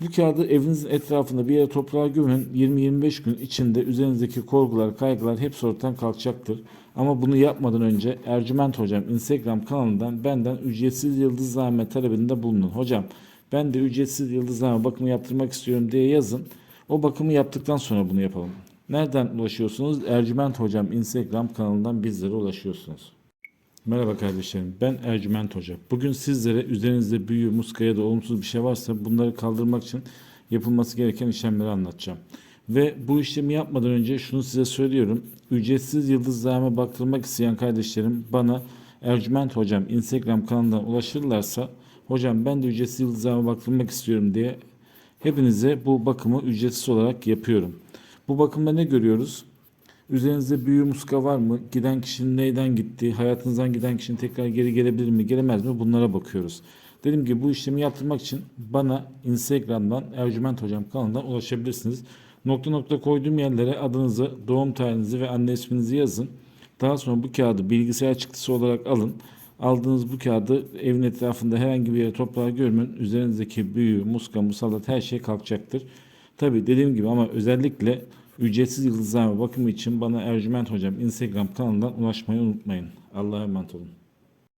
Bu kağıdı evinizin etrafında bir yere toprağa gömün. 20-25 gün içinde üzerinizdeki korkular, kaygılar hepsi ortadan kalkacaktır. Ama bunu yapmadan önce Ercüment Hocam Instagram kanalından benden ücretsiz yıldızlame talebinde bulunun. Hocam ben de ücretsiz yıldızlame bakımı yaptırmak istiyorum diye yazın. O bakımı yaptıktan sonra bunu yapalım. Nereden ulaşıyorsunuz? Ercüment Hocam Instagram kanalından bizlere ulaşıyorsunuz. Merhaba kardeşlerim. Ben Ercüment Hoca. Bugün sizlere üzerinizde büyü, muska ya da olumsuz bir şey varsa bunları kaldırmak için yapılması gereken işlemleri anlatacağım. Ve bu işlemi yapmadan önce şunu size söylüyorum. Ücretsiz yıldızlarıma baktırmak isteyen kardeşlerim bana Ercüment Hocam Instagram kanalından ulaşırlarsa hocam ben de ücretsiz yıldızlarıma baktırmak istiyorum diye hepinize bu bakımı ücretsiz olarak yapıyorum. Bu bakımda ne görüyoruz? Üzerinizde büyü muska var mı? Giden kişinin neyden gitti? Hayatınızdan giden kişinin tekrar geri gelebilir mi? Gelemez mi? Bunlara bakıyoruz. Dedim ki bu işlemi yaptırmak için bana Instagram'dan Ercüment Hocam kanalından ulaşabilirsiniz. Nokta nokta koyduğum yerlere adınızı, doğum tarihinizi ve anne isminizi yazın. Daha sonra bu kağıdı bilgisayar çıktısı olarak alın. Aldığınız bu kağıdı evin etrafında herhangi bir yere toprağa gömün. Üzerinizdeki büyü, muska, musallat her şey kalkacaktır. Tabi dediğim gibi ama özellikle ücretsiz yıldızlama bakımı için bana Ercüment Hocam Instagram kanalından ulaşmayı unutmayın. Allah'a emanet olun.